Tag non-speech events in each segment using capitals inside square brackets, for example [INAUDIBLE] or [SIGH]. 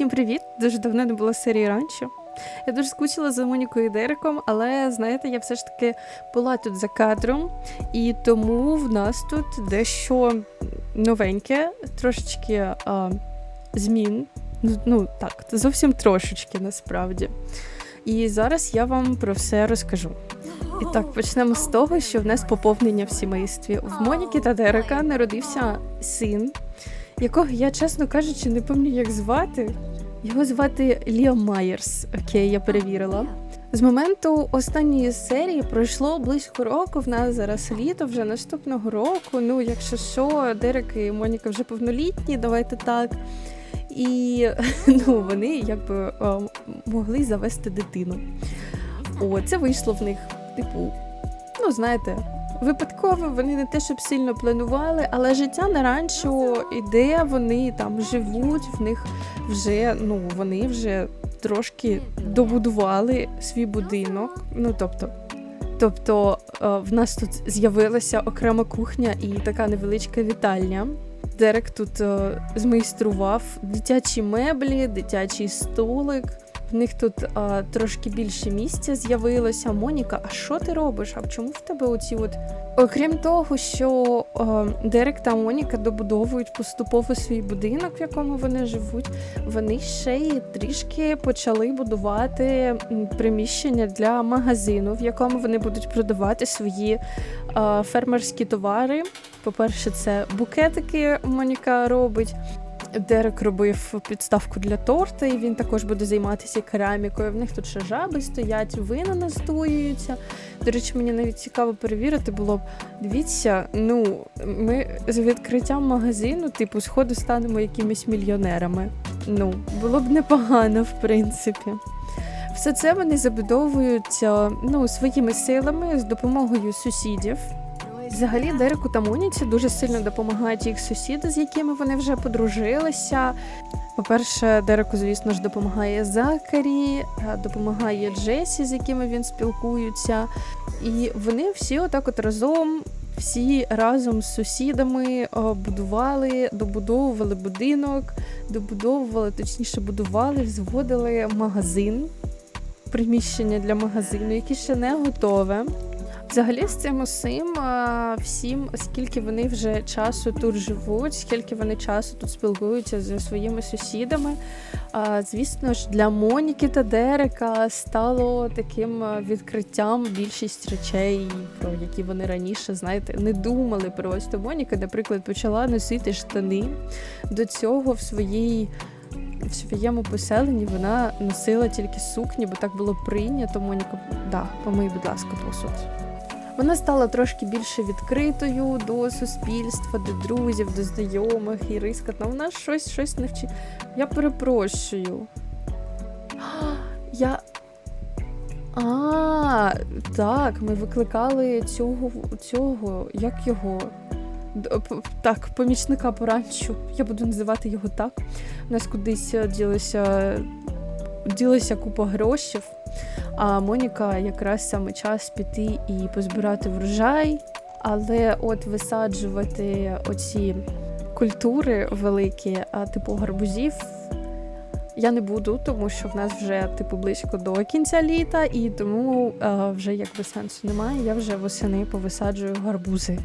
Всім привіт! Дуже давно не було серії ранчо. Я дуже скучила за Монікою і Дереком, але знаєте, я все ж таки була тут за кадром, і тому в нас тут дещо новеньке, трошечки а, змін. Ну, ну так, зовсім трошечки насправді. І зараз я вам про все розкажу. І так, почнемо з того, що в нас поповнення в сімействі. В Моніки та Дерека народився син, якого я, чесно кажучи, не пам'ятаю, як звати. Його звати Ліам Майерс. Окей, я перевірила. З моменту останньої серії пройшло близько року. В нас зараз літо, вже наступного року. Ну, якщо що, Дерек і Моніка вже повнолітні, давайте так. І [LAUGHS] ну, вони якби могли завести дитину. О, це вийшло в них, типу, ну знаєте, випадково вони не те, щоб сильно планували, але життя на ранчо іде, вони там живуть, в них вже ну вони вже трошки добудували свій будинок. Ну тобто. Тобто е, в нас тут з'явилася окрема кухня і така невеличка вітальня. Дерек тут е, змайстрував дитячі меблі, дитячий столик. В них тут а, трошки більше місця з'явилося. Моніка, а що ти робиш? А чому в тебе оці от? Окрім того, що а, Дерек та Моніка добудовують поступово свій будинок, в якому вони живуть, вони ще й трішки почали будувати приміщення для магазину, в якому вони будуть продавати свої а, фермерські товари. По-перше, це букетики Моніка робить. Дерек робив підставку для торта, і він також буде займатися керамікою. В них тут ще жаби стоять, вина настоюються. До речі, мені навіть цікаво перевірити було б. Дивіться, ну ми з відкриттям магазину, типу, сходу станемо якимись мільйонерами. Ну, було б непогано, в принципі. Все це вони забудовують е, ну, своїми силами з допомогою сусідів. Взагалі, Дереку та Моніці дуже сильно допомагають їх сусіди, з якими вони вже подружилися. По-перше, Дереку, звісно ж, допомагає Закарі, е, допомагає Джесі, з якими він спілкується. І вони всі отак от разом, всі разом з сусідами е, будували, добудовували будинок, добудовували, точніше, будували, зводили магазин, приміщення для магазину, яке ще не готове. Взагалі з цим усім всім, скільки вони вже часу тут живуть, скільки вони часу тут спілкуються зі своїми сусідами. Звісно ж, для Моніки та Дерека стало таким відкриттям більшість речей, про які вони раніше, знаєте, не думали. Просто Моніка, наприклад, почала носити штани. До цього в своїй. В своєму поселенні вона носила тільки сукні, бо так було прийнято. Моніка, да, помий, будь ласка, посуд. Вона стала трошки більше відкритою до суспільства, до друзів, до знайомих і рискатна. Вона щось щось навчи. Я перепрошую. [GASPS] Я. А, так, ми викликали цього, цього, як його? Так, помічника по ранчу. Я буду називати його так. У нас кудись ділися, ділися купа грошей. А Моніка якраз саме час піти і позбирати врожай, але от висаджувати оці культури великі, а типу гарбузів. Я не буду, тому що в нас вже типу близько до кінця літа, і тому е, вже якби сенсу немає. Я вже восени повисаджую гарбузи.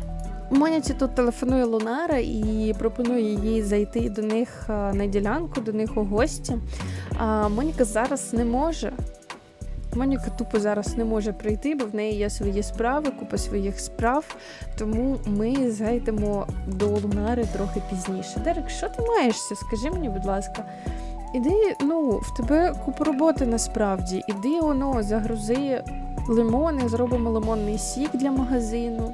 Моніці тут телефонує Лунара і пропонує їй зайти до них на ділянку, до них у гості. А Моніка зараз не може. Моніка тупо зараз не може прийти, бо в неї є свої справи, купа своїх справ. Тому ми зайдемо до Лунари трохи пізніше. Дерек, що ти маєшся? Скажи мені, будь ласка. Іди, ну, в тебе купа роботи насправді. Іди, воно, загрузи лимони, зробимо лимонний сік для магазину.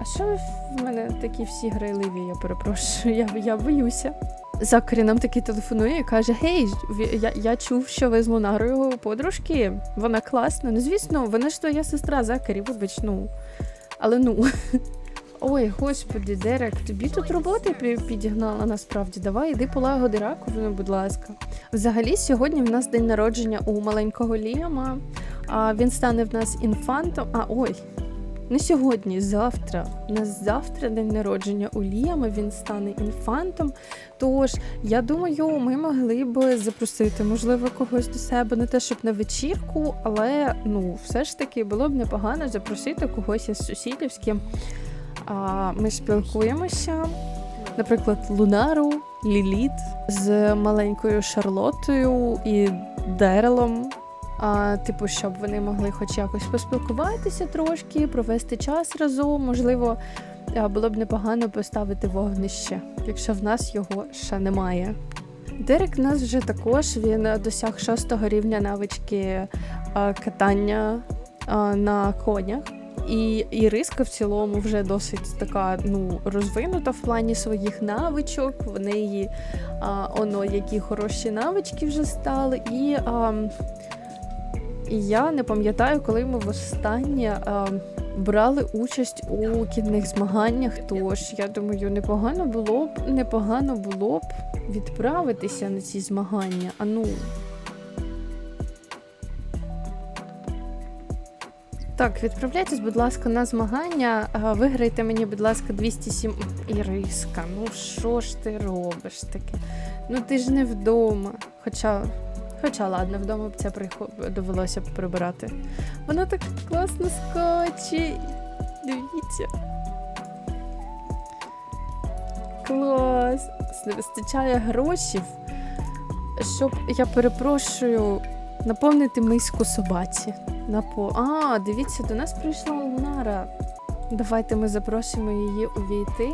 А що в мене такі всі грайливі, я перепрошую, я, я боюся. Закарі нам таки телефонує і каже: Гей, я, я чув, що ви з Лунарою подружки. Вона класна. Ну, звісно, вона ж твоя сестра Закарі, вибач, ну. Але ну. [LAUGHS] Ой, господи, Дерек, тобі тут роботи підігнала насправді. Давай, іди полагоди раковину, будь ласка. Взагалі, сьогодні в нас день народження у маленького Ліама. А він стане в нас інфантом. А ой, Не сьогодні, завтра. У нас завтра день народження у Ліама, він стане інфантом. Тож, я думаю, ми могли б запросити, можливо, когось до себе, не те, щоб на вечірку, але ну, все ж таки було б непогано запросити когось із сусідів, з ким а, ми спілкуємося. Наприклад, Лунару, Ліліт з маленькою Шарлотою і Дерелом. А, типу, щоб вони могли хоч якось поспілкуватися трошки, провести час разом. Можливо, було б непогано поставити вогнище, якщо в нас його ще немає. Дерек нас вже також він досяг шостого рівня навички а, катання а, на конях. І Іриска в цілому вже досить така ну, розвинута в плані своїх навичок. В неї а, оно які хороші навички вже стали. І а, і я не пам'ятаю, коли ми востаннє а, брали участь у кінних змаганнях. Тож я думаю, непогано було б непогано було б відправитися на ці змагання. А ну. Так, відправляйтесь, будь ласка, на змагання. Виграйте мені, будь ласка, 207 Іриска. Ну що ж ти робиш таке? Ну ти ж не вдома. Хоча, хоча ладно, вдома б це довелося б прибирати. Вона так класно скаче. Дивіться. Клас. Не вистачає грошей, щоб я перепрошую наповнити миску собаці. Напо... А, дивіться, до нас прийшла Лунара. Давайте ми запросимо її увійти.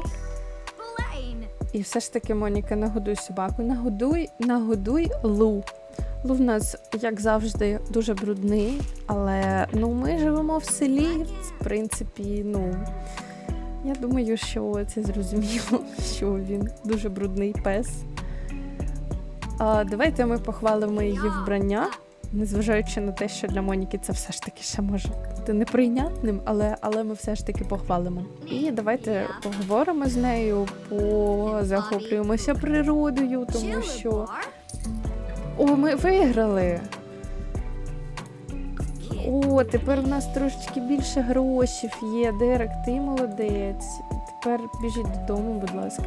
І все ж таки, Моніка, нагодуй собаку. Нагодуй, нагодуй Лу. Лу в нас, як завжди, дуже брудний, але ну, ми живемо в селі, в принципі, ну. Я думаю, що це зрозуміло, [LAUGHS] що він дуже брудний пес. А, давайте ми похвалимо її вбрання, незважаючи на те, що для Моніки це все ж таки ще може бути неприйнятним, але, але ми все ж таки похвалимо. І давайте поговоримо з нею, позахоплюємося природою, тому що. О, ми виграли! О, тепер у нас трошечки більше грошів є. Дерек, ти молодець. Тепер біжіть додому, будь ласка.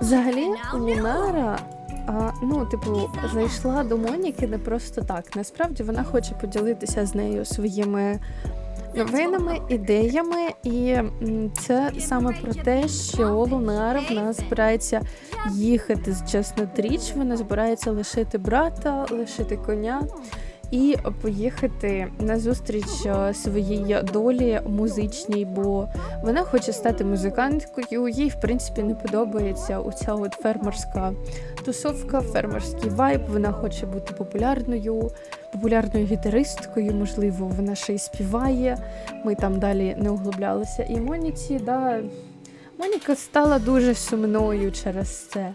Взагалі, Лунара, а, ну, типу, зайшла до Моніки не просто так. Насправді вона хоче поділитися з нею своїми новинами, ідеями, і це саме про те, що Лунара в нас збирається їхати з Чеснотріч. Вона збирається лишити брата, лишити коня і поїхати на зустріч е, своїй долі музичній, бо вона хоче стати музиканткою. Їй, в принципі, не подобається оця от фермерська тусовка, фермерський вайб. Вона хоче бути популярною, популярною гітаристкою. Можливо, вона ще й співає. Ми там далі не углублялися. І Моніці, да, Моніка стала дуже сумною через це.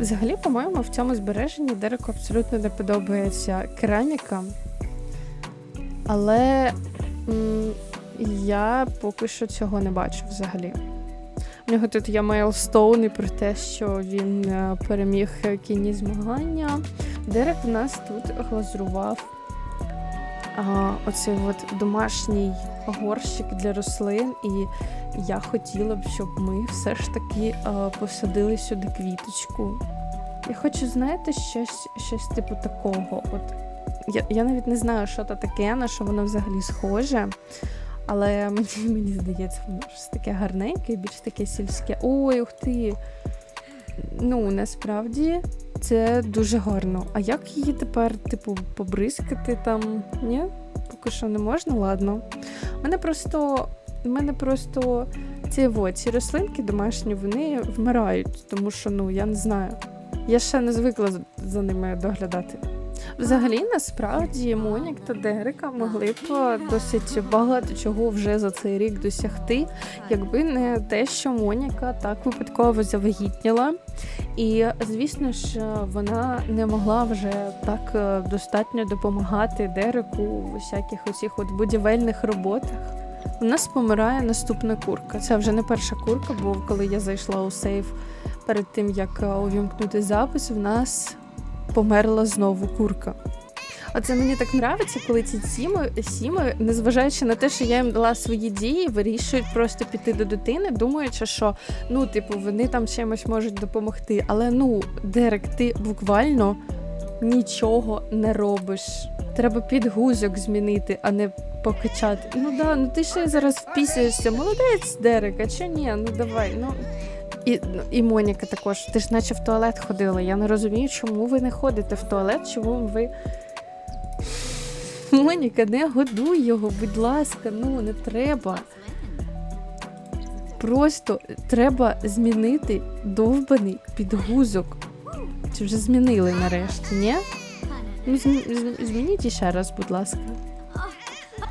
Взагалі, по-моєму, в цьому збереженні Дереку абсолютно не подобається кераміка. Але м, я поки що цього не бачу взагалі. У нього тут є мейлстоуни про те, що він е, переміг кінні змагання. Дерек в нас тут глазурував а, оцей от домашній горщик для рослин, і я хотіла б, щоб ми все ж таки а, посадили сюди квіточку. Я хочу, знаєте, щось, щось типу такого. От я, я навіть не знаю, що це таке, на що воно взагалі схоже. Але мені, мені здається, воно щось таке гарненьке, більш таке сільське. Ой, ух ти! Ну, насправді це дуже гарно. А як її тепер, типу, побризкати там? Ні? Поки що не можна, ладно. Мене просто. У мене просто ці, во, ці рослинки домашні, вони вмирають, тому що, ну, я не знаю. Я ще не звикла за ними доглядати. Взагалі, насправді, Монік та Дерека могли б е, досить багато чого вже за цей рік досягти, якби не те, що Моніка так випадково завагітніла. І звісно ж, вона не могла вже так е, достатньо допомагати Дереку в усяких оцих от будівельних роботах. У нас помирає наступна курка. Це вже не перша курка, бо коли я зайшла у сейф перед тим, як е, увімкнути запис, в нас померла знову курка. Оце мені так нравиться, коли ці сіми, сіми, незважаючи на те, що я їм дала свої дії, вирішують просто піти до дитини, думаючи, що ну, типу, вони там чимось можуть допомогти. Але ну, Дерек, ти буквально нічого не робиш. Треба підгузок змінити, а не покачати. Ну да, ну ти ще зараз впісяєшся. Молодець, Дерек, а чо ні? Ну давай. ну... І, і Моніка також. Ти ж наче в туалет ходила. Я не розумію, чому ви не ходите в туалет, чому ви. Моніка, не годуй його, будь ласка, ну не треба. Просто треба змінити довбаний підгузок. Чи вже змінили нарешті, ні? Ну, зм- зм- змініть іще раз, будь ласка.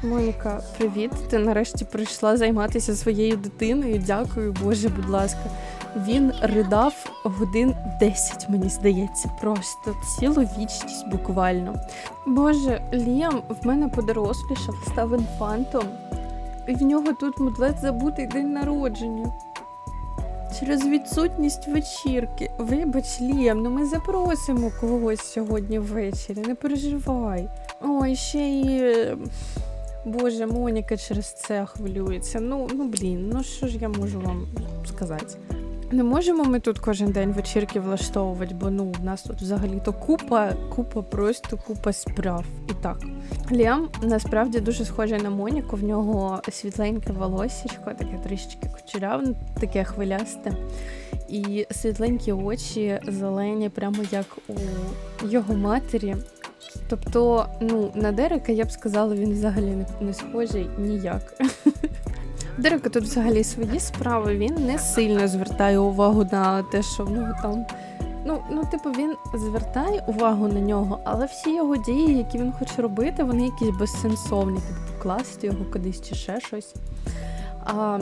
Моніка, привіт. Ти нарешті прийшла займатися своєю дитиною. Дякую, Боже, будь ласка. Він ридав годин 10, мені здається, просто цілу вічність буквально. Боже, Ліам в мене подорослішав, став інфантом, і в нього тут мудлет забутий день народження. Через відсутність вечірки. Вибач, Ліам, ну ми запросимо когось сьогодні ввечері, не переживай. Ой, ще й. е, Боже, Моніка через це хвилюється. Ну, ну блін, ну що ж я можу вам сказати? Не можемо ми тут кожен день вечірки влаштовувати, бо ну в нас тут взагалі-то купа, купа, просто купа справ. І так. Ліам насправді дуже схожий на Моніку. В нього світленьке волоссячко, таке трішечки кучерявне, таке хвилясте. І світленькі очі зелені, прямо як у його матері. Тобто, ну, на Дерека я б сказала, він взагалі не схожий ніяк. [LAUGHS] Дерека тут взагалі свої справи, він не сильно звертає увагу на те, що в нього там. Ну, ну, типу, він звертає увагу на нього, але всі його дії, які він хоче робити, вони якісь безсенсовні, типу покласти його кудись чи ще щось. А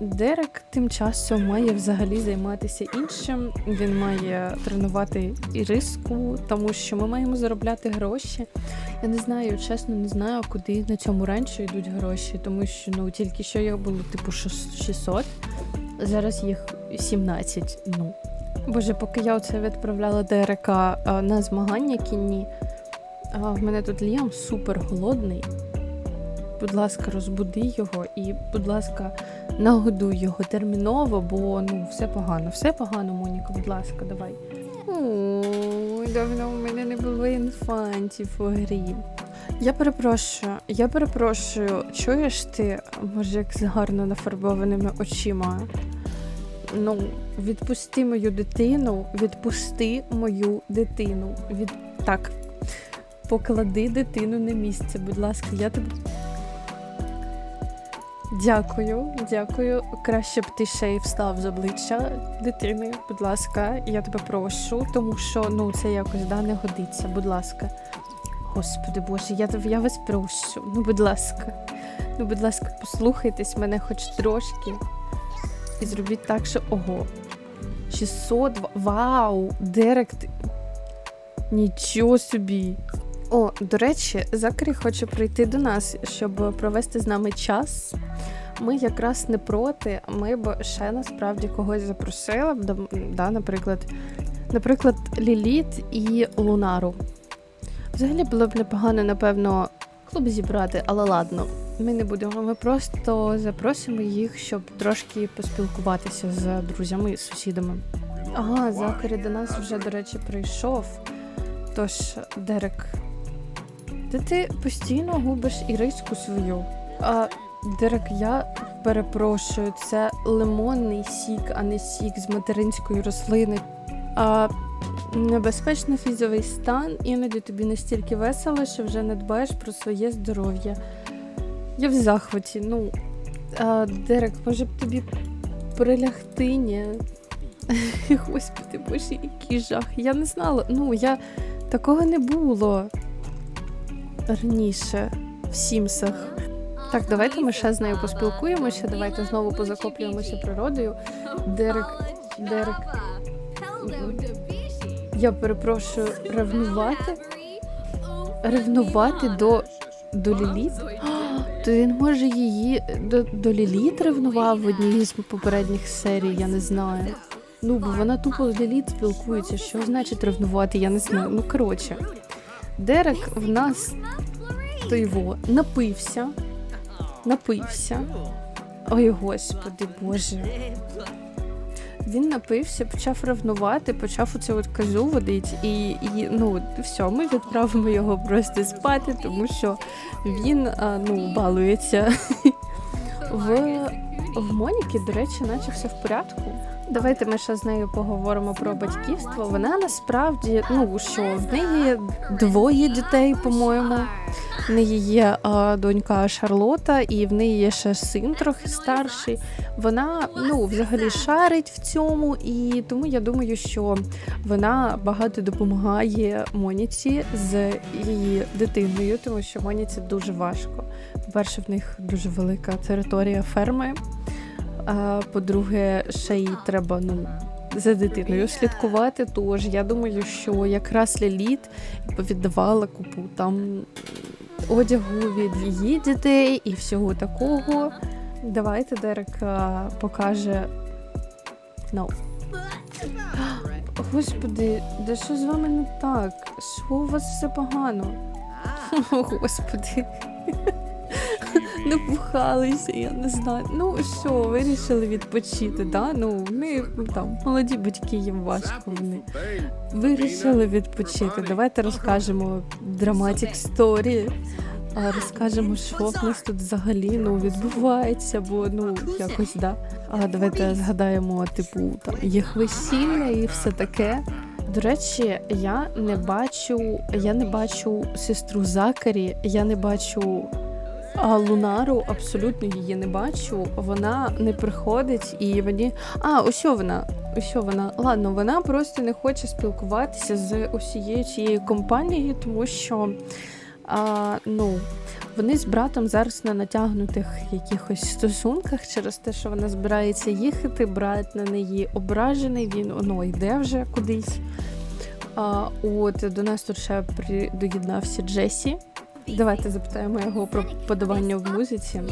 Дерек тим часом має взагалі займатися іншим. Він має тренувати іриску, тому що ми маємо заробляти гроші. Я не знаю, чесно, не знаю, куди на цьому ранчо йдуть гроші, тому що ну тільки що їх було типу шос- 600, зараз їх 17. Ну боже, поки я оце відправляла Дерека на змагання кінні, в мене тут Ліам супер голодний. Будь ласка, розбуди його і, будь ласка, нагодуй його терміново, бо ну все погано, все погано, Моніка, будь ласка, давай. Ой, давно в мене не було інфантів у грі. Я перепрошую, я перепрошую, чуєш ти, може, як з гарно нафарбованими очима? Ну, відпусти мою дитину, відпусти мою дитину. Від... Так, поклади дитину на місце, будь ласка, я тебе. Дякую, дякую. Краще б ти ще й встав з обличчя дитини, будь ласка, я тебе прошу, тому що ну це якось да, не годиться, будь ласка. Господи Боже, я, я вас прошу. Ну, будь ласка. Ну, будь ласка, послухайтесь мене хоч трошки. І зробіть так, що ого. 600, вау! Дерек. Нічого собі. О, до речі, Закарі хоче прийти до нас, щоб провести з нами час. Ми якраз не проти. Ми б ще насправді когось запросили б, да, наприклад, наприклад, Ліліт і Лунару. Взагалі було б непогано, напевно, клуб зібрати, але ладно, ми не будемо. Ми просто запросимо їх, щоб трошки поспілкуватися з друзями і сусідами. Ага, Закарі до нас вже, до речі, прийшов. Тож, Дерек, де ти постійно губиш іриску свою? А, Дерек, я перепрошую, це лимонний сік, а не сік з материнської рослини. А небезпечний фізовий стан, іноді тобі настільки весело, що вже не дбаєш про своє здоров'я. Я в захваті. Ну, а, Дерек, може б тобі прилягти? Ні? [LAUGHS] Господи, боже, який жах. Я не знала. Ну, я такого не було раніше в Сімсах. Так, давайте ми ще з нею поспілкуємося. Давайте знову позакоплюємося природою. Дерек, Дерек, я перепрошую, ревнувати? Ревнувати до, до Ліліт? То він може її до, до Ліліт ревнував в одній з попередніх серій, я не знаю. Ну, бо вона тупо з Ліліт спілкується. Що значить ревнувати, я не знаю. Ну, коротше. Дерек в нас той во напився. Напився. Ой, господи боже. Він напився, почав ревнувати, почав оце от казу водить, і, і ну все, ми відправимо його просто спати, тому що він а, ну балується. [LAUGHS] В, в Моніки, до речі, наче все в порядку. Давайте ми ще з нею поговоримо про батьківство. Вона насправді, ну що, в неї двоє дітей, по-моєму. В неї є а, донька Шарлота, і в неї є ще син трохи старший. Вона ну взагалі шарить в цьому, і тому я думаю, що вона багато допомагає Моніці з її дитиною, тому що Моніці дуже важко. По-перше, в них дуже велика територія ферми. По-друге, ще й треба ну, за дитиною слідкувати. Тож я думаю, що якраз Ліліт повіддавала купу там одягу від її дітей і всього такого. Давайте Дерек покаже. Ну. [GASPS] Господи, де що з вами не так? Що у вас все погано? О, [LAUGHS] Господи. Напухалися, я не знаю. Ну що, вирішили відпочити, да? Ну, ми там молоді батьки їм важко вони. Вирішили відпочити. Давайте розкажемо драматик сторі. Розкажемо, що в нас тут взагалі ну, відбувається, бо ну якось да. А давайте згадаємо, типу, там їх весілля і все таке. До речі, я не бачу, я не бачу сестру Закарі, я не бачу а, Лунару, абсолютно її не бачу. Вона не приходить і мені. А, ось вона. Ось вона. Ладно, вона просто не хоче спілкуватися з усією цією компанією, тому що. А, ну, вони з братом зараз на натягнутих якихось стосунках через те, що вона збирається їхати, брат на неї ображений, він воно йде вже кудись. А, От до нас тут ще при... доєднався Джесі. Давайте запитаємо його про подавання в музиці.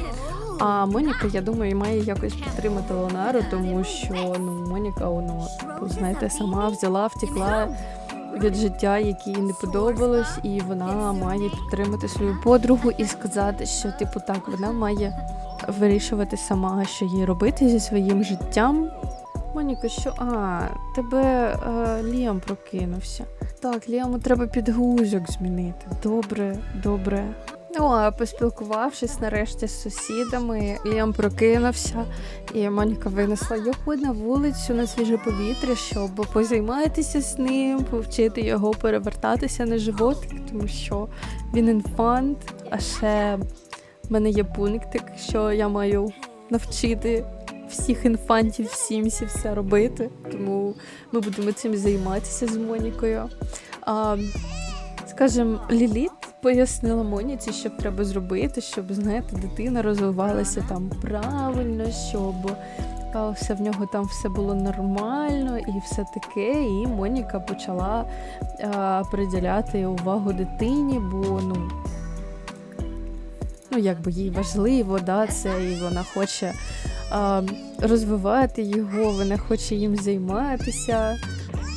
А Моніка, я думаю, має якось підтримати Лонару, тому що ну Моніка, воно знаєте, сама взяла, втекла від життя, яке їй не подобалось, і вона має підтримати свою подругу і сказати, що типу так вона має вирішувати сама, що їй робити зі своїм життям. Моніка, що а, тебе е, Ліам прокинувся. Так, Ліаму треба підгузок змінити. Добре, добре. Ну, а поспілкувавшись нарешті з сусідами, Ліам прокинувся, і Моніка винесла його на вулицю на свіже повітря, щоб позайматися з ним, повчити його перевертатися на животик, тому що він інфант. А ще в мене є пунктик, що я маю навчити всіх інфантів в Сімсі все робити. Тому ми будемо цим займатися з Монікою. А, Скажем, Ліліт пояснила Моніці, що треба зробити, щоб знаєте, дитина розвивалася там правильно, щоб все в нього там все було нормально і все таке. І Моніка почала а, приділяти увагу дитині, бо ну. Ну, якби їй важливо, да, це і вона хоче розвивати його, вона хоче їм займатися.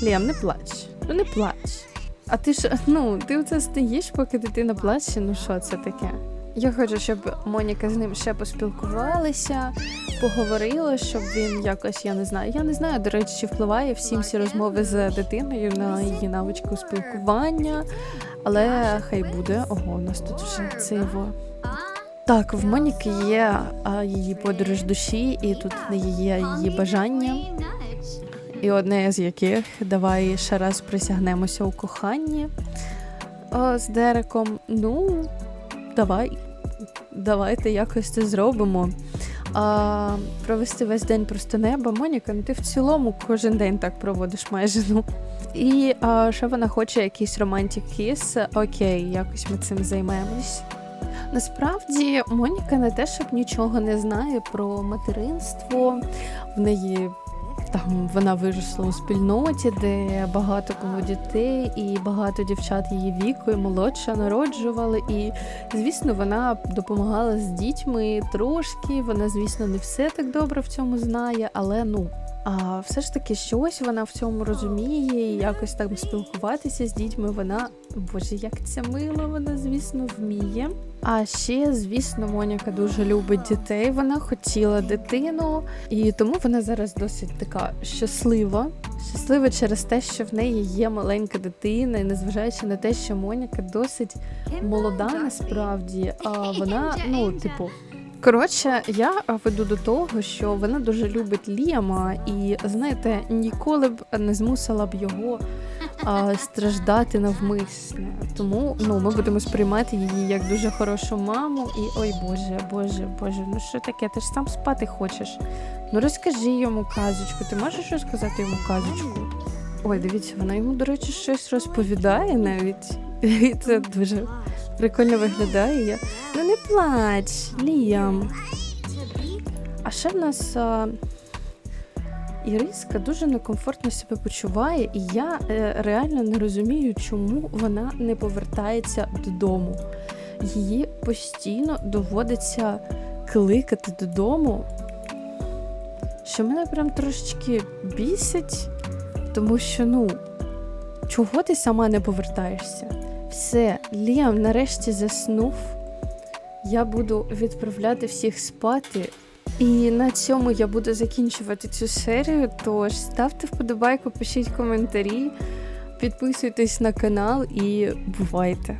Лєм, не плач, ну не плач. А ти ж, ну, ти оце стоїш, поки дитина плаче, ну що це таке? Я хочу, щоб Моніка з ним ще поспілкувалася, поговорила, щоб він якось, я не знаю. Я не знаю, до речі, чи впливає всі всі розмови з дитиною на її навичку спілкування, але хай буде. Ого, у нас тут вже циво. Так, в Моніки є її подорож душі, і тут є її бажання. І одне з яких давай ще раз присягнемося у коханні о, з Дереком. Ну, давай, давайте якось це зробимо. А, Провести весь день просто неба. Моніка, ну ти в цілому кожен день так проводиш майже. ну. І а, ще вона хоче якийсь романтик кіс. Окей, якось ми цим займемось. Насправді Моніка не те, щоб нічого не знає про материнство. В неї там вона виросла у спільноті, де багато кому дітей, і багато дівчат її віку і молодша народжували. І, звісно, вона допомагала з дітьми трошки. Вона, звісно, не все так добре в цьому знає, але ну А все ж таки щось вона в цьому розуміє, і якось там спілкуватися з дітьми. Вона, боже, як це мило, вона, звісно, вміє. А ще, звісно, Моніка дуже любить дітей. Вона хотіла дитину, і тому вона зараз досить така щаслива. Щаслива через те, що в неї є маленька дитина, і незважаючи на те, що Моніка досить молода насправді, а вона, ну, типу. Коротше, я веду до того, що вона дуже любить Ліама, і знаєте, ніколи б не змусила б його а, страждати навмисне. Тому ну, ми будемо сприймати її як дуже хорошу маму. І ой Боже, Боже, Боже, ну що таке? Ти ж сам спати хочеш. Ну розкажи йому казочку. Ти можеш розказати йому казочку? Ой, дивіться, вона йому, до речі, щось розповідає навіть. І це дуже прикольно виглядає. Я... Ну не плач, Ліам. А ще в нас а, Іриска дуже некомфортно себе почуває, і я е, реально не розумію, чому вона не повертається додому. Її постійно доводиться кликати додому, що мене прям трошечки бісить, тому що, ну, чого ти сама не повертаєшся? Все, Ліам нарешті заснув. Я буду відправляти всіх спати. І на цьому я буду закінчувати цю серію. Тож ставте вподобайку, пишіть коментарі, підписуйтесь на канал і бувайте!